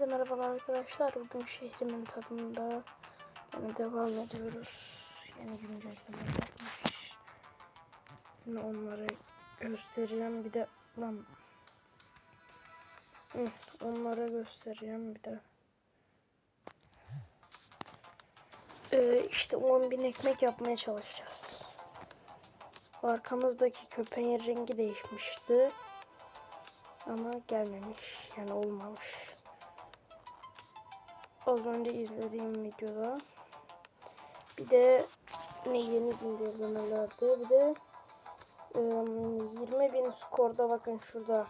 Hepinize merhabalar arkadaşlar. Bugün şehrimin tadında yani devam ediyoruz. Yeni güncelleme yapmış. Şimdi onları göstereceğim. Bir de lan onlara göstereceğim bir de. Ee, işte 10 bin ekmek yapmaya çalışacağız. Arkamızdaki köpeğin rengi değişmişti. Ama gelmemiş. Yani olmamış. Az önce izlediğim videoda. Bir de ne yeni güncellemelerde. Bir de e, 20 bin skorda bakın şurada.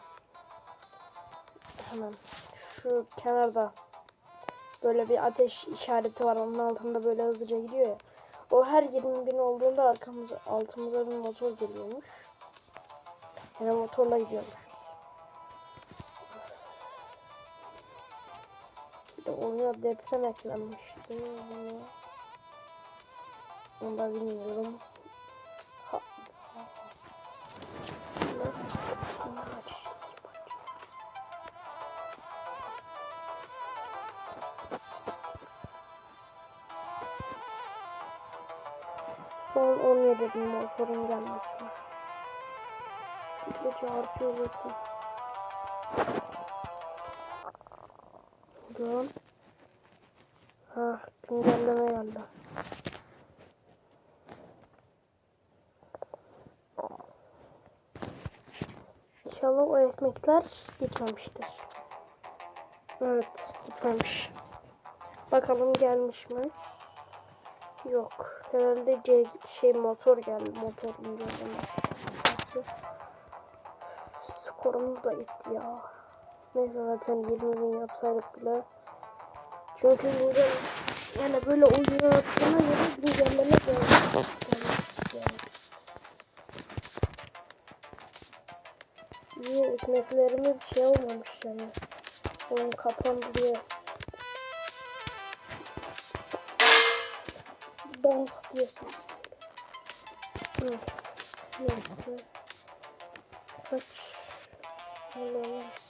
Hemen şu kenarda böyle bir ateş işareti var. Onun altında böyle hızlıca gidiyor ya. O her 20 bin olduğunda arkamıza altımıza bir motor geliyormuş. Yani motorla gidiyormuş. Bir de oyuna deprem eklenmişti. Onu da bilmiyorum. Ha. Son 17 bin motorun gelmesi. Bir de çarpıyor Bakın. Ha, güncelleme geldi. İnşallah o ekmekler gitmemiştir. Evet, gitmemiş. Bakalım gelmiş mi? Yok. Herhalde C şey motor geldi. Motor güncelleme. Skorumuz da gitti ya. Neyse zaten 20 bin yapsaydık bile çünkü güncel yani böyle oyun attığına göre güncelleme geldi. Niye ekmeklerimiz şey olmamış yani. Oyun kapandı diye. Donk diye. Neyse. Kaç. Allah'ım.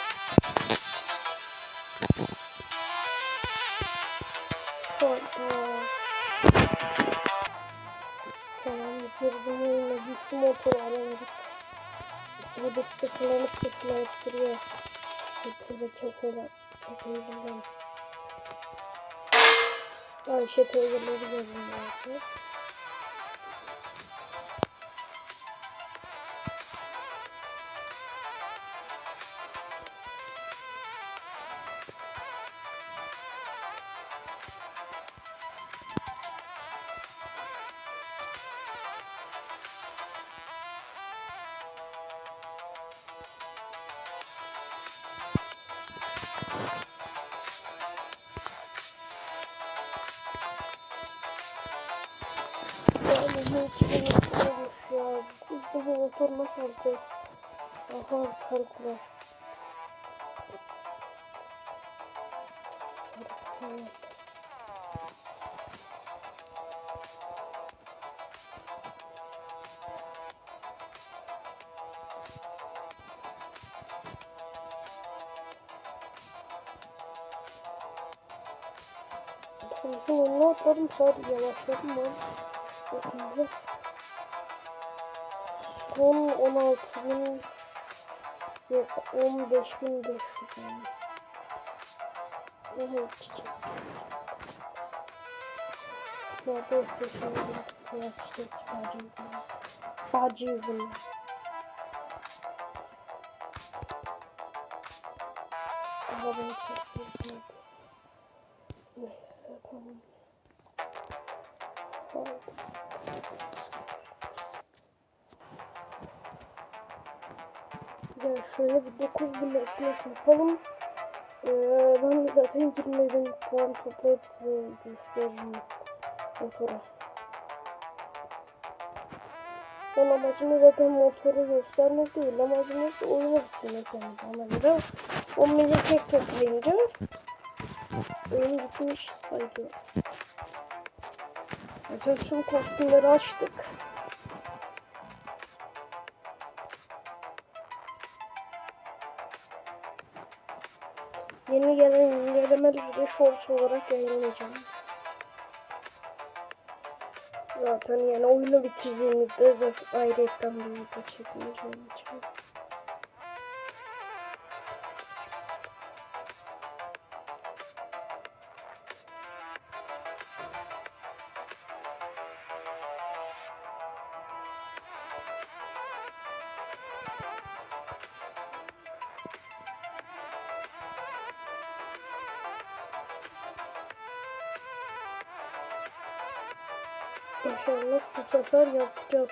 sıfırlanıp sıfırlanıp duruyor. Motorda çok öyle çok heyecanlandım. Ayşe teyzeleri gördüm belki. Motor nasıl alacağız? Aha. Sarkılar. Şimdi ne yapalım sadece yavaşladım ben. Bakın Son 16 bin yok 15 bin 500 yani. Evet çiçek. Nerede istiyorsun? Biraz işte çıkaracağım. Bacı bunu. Ama beni çok 9000 ekmek yapalım. Ee, ben zaten 20 bin puan toplayıp size gösteririm motoru. Son amacımız zaten motoru göstermek değil. Amacımız oyunu bitirmek yani bana göre. 10 bin ekmek toplayınca oyun bitmiş sayılıyor. Zaten tüm kostümleri açtık. Yeni gelen incelemeleri de short olarak yayınlayacağım. Zaten yani oyunu bitirdiğimizde de ayrıyetten bir video çekmeyeceğim. İnşallah bu sefer yapacağız.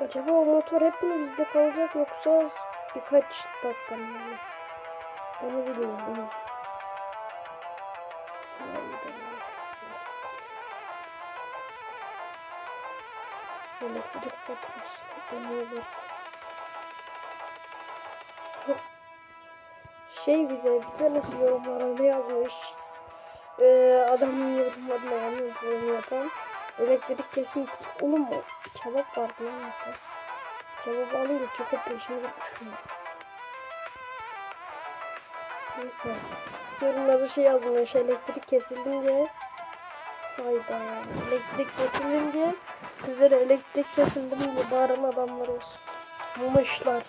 Acaba o motor hep mi bizde kalacak yoksa birkaç dakika mı? yani? Onu bilmiyorum. Elektrik faturası. ödeniyorlar. Şey bize bir tanesi yorumlara ne yazmış? Ee, adamın yorumlarına yani yorum yapan. Elektrik kesin oğlum mu? Kebap var diyor musun? Kebap alınca çok peşine düşmüyor. Neyse. Yorumda bir şey yazmış. Elektrik kesilince Hayda. Elektrik kesilince sizlere elektrik kesildi mi bağıran adamlar olsun. Mumışlar.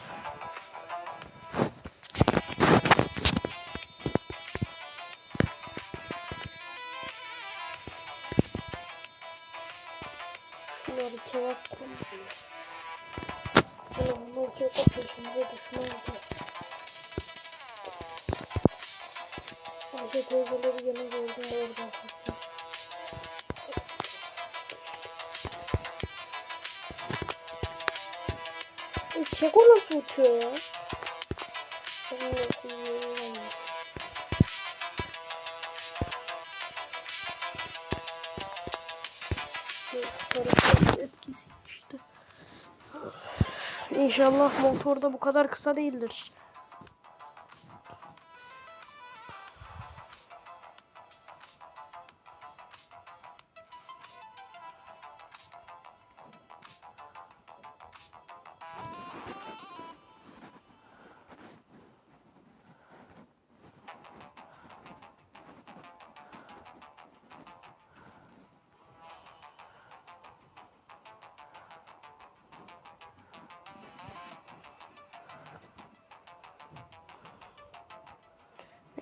Keko nasıl etkisi işte. İnşallah motor da bu kadar kısa değildir.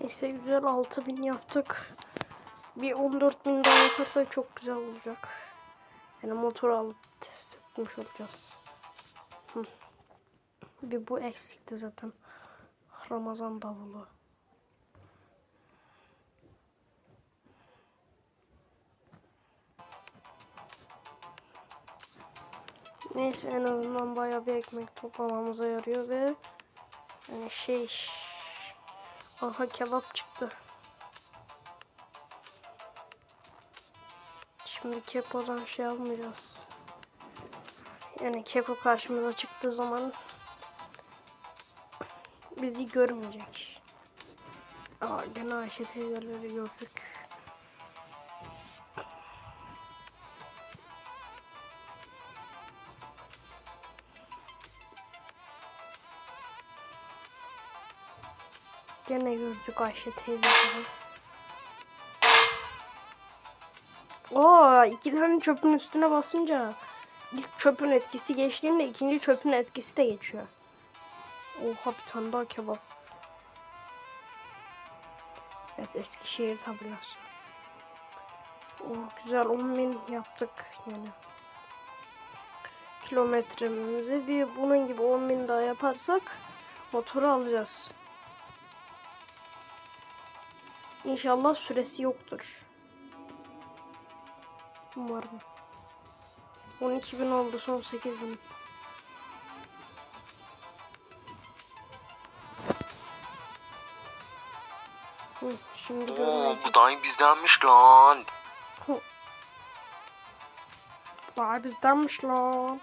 Neyse güzel 6000 yaptık. Bir 14000 daha yaparsak çok güzel olacak. Yani motor alıp test etmiş olacağız. Bir bu eksikti zaten. Ramazan davulu. Neyse en azından bayağı bir ekmek toplamamıza yarıyor ve yani şey aha kebap çıktı. Şimdi kepodan şey almayacağız. Yani kepo karşımıza çıktığı zaman bizi görmeyecek. Aa gene Ayşe teyzeleri gördük. Gene gördük Ayşe teyzeleri. Oo iki tane çöpün üstüne basınca ilk çöpün etkisi geçtiğinde ikinci çöpün etkisi de geçiyor. Oha bir tane daha kebap. Evet Eskişehir tabelası. Oh, güzel 10 bin yaptık yani. Kilometremizi bir bunun gibi 10 bin daha yaparsak motoru alacağız. İnşallah süresi yoktur. Umarım. 12 bin oldu son 8 bin. Hı, şimdi Oo, bu daim bizdenmiş lan. Vay bizdenmiş lan.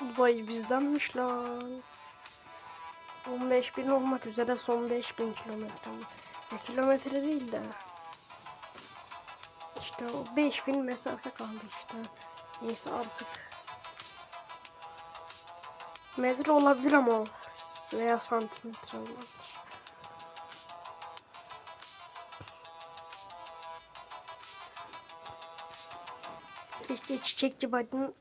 Vay bizdenmiş lan. 15 bin olmak üzere son 5 bin kilometre. Ya kilometre değil de. İşte o 5 bin mesafe kaldı işte. Neyse artık. Metre olabilir ama. Veya santimetre olabilir. İşte çiçekçi bacının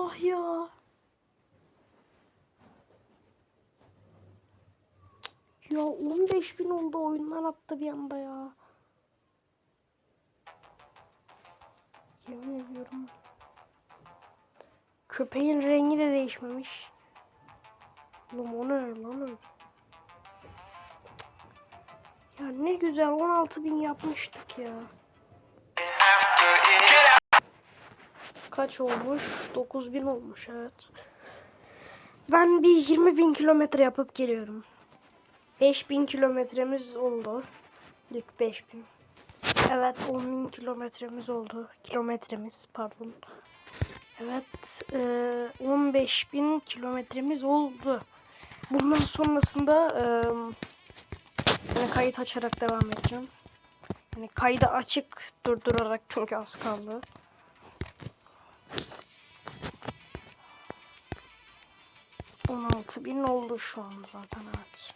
Allah ya. Ya 15 bin oldu oyundan attı bir anda ya. Yemin ediyorum. Köpeğin rengi de değişmemiş. Oğlum o ne lan? Ya ne güzel 16 bin yapmıştık ya. Kaç olmuş? 9 bin olmuş evet. Ben bir 20 bin kilometre yapıp geliyorum. 5 bin kilometremiz oldu. İlk 5 bin. Evet 10 bin kilometremiz oldu. Kilometremiz pardon. Evet eee, 15 bin kilometremiz oldu. Bundan sonrasında eee, yani kayıt açarak devam edeceğim. Yani kaydı açık durdurarak çünkü az kaldı. On altı bin oldu şu an zaten evet.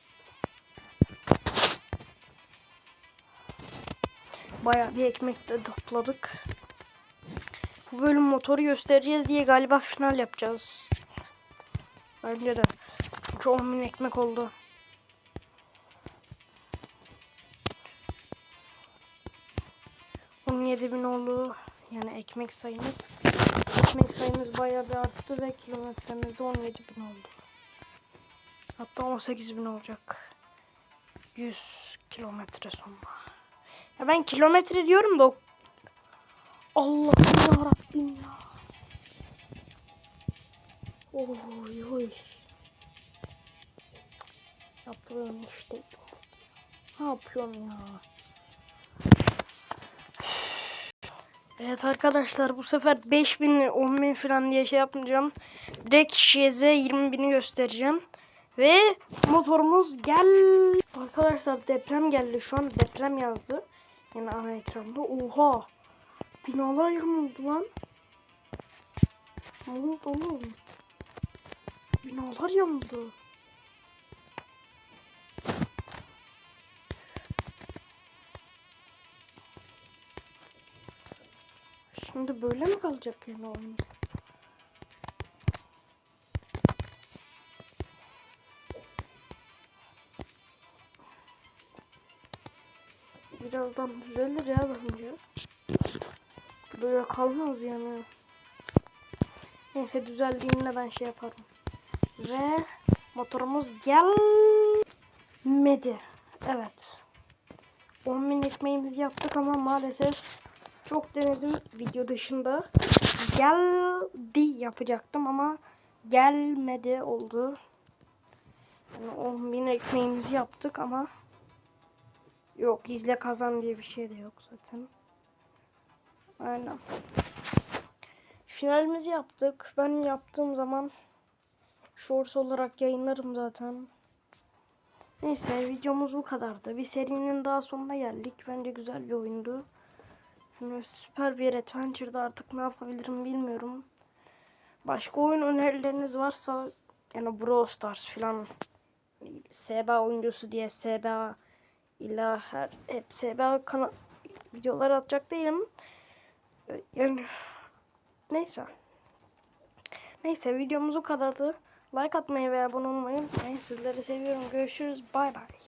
Bayağı bir ekmek de topladık. Bu bölüm motoru göstereceğiz diye galiba final yapacağız. Bence de. Çünkü 10 bin ekmek oldu. Bin oldu. Yani ekmek sayımız. Ekmek sayımız bayağı bir arttı ve kilometremiz de 17 bin oldu. Hatta 18 bin olacak. 100 kilometre sonra. Ya ben kilometre diyorum da Allah'ım ya Rabbim ya. Oy oy. Yapıyorum işte. Ne yapıyorum ya? Evet arkadaşlar bu sefer 5000 10.000 falan diye şey yapmayacağım. Direkt şieze 20.000'i göstereceğim. Ve motorumuz gel. Arkadaşlar deprem geldi şu an deprem yazdı. Yani ana ekranda. Oha. Binalar yıkıldı lan. Ne oldu oğlum? Binalar yandı. Şimdi böyle mi kalacak yani oyun? Birazdan düzelir ya bence. Böyle kalmaz yani. Neyse düzeldiğinde ben şey yaparım. Ve motorumuz gelmedi. Evet. 10 bin ekmeğimizi yaptık ama maalesef çok denedim video dışında. Geldi yapacaktım ama gelmedi oldu. Yani 10 bin ekmeğimizi yaptık ama yok izle kazan diye bir şey de yok zaten. Aynen. Finalimizi yaptık. Ben yaptığım zaman shorts olarak yayınlarım zaten. Neyse videomuz bu kadardı. Bir serinin daha sonuna geldik. Bence güzel bir oyundu. Şimdi süper bir adventure'da artık ne yapabilirim bilmiyorum. Başka oyun önerileriniz varsa yani Brawl Stars falan SBA oyuncusu diye SBA illa her hep SBA kana videolar atacak değilim. Yani neyse. Neyse videomuz o kadardı. Like atmayı ve abone olmayı unutmayın. Sizleri seviyorum. Görüşürüz. Bay bay.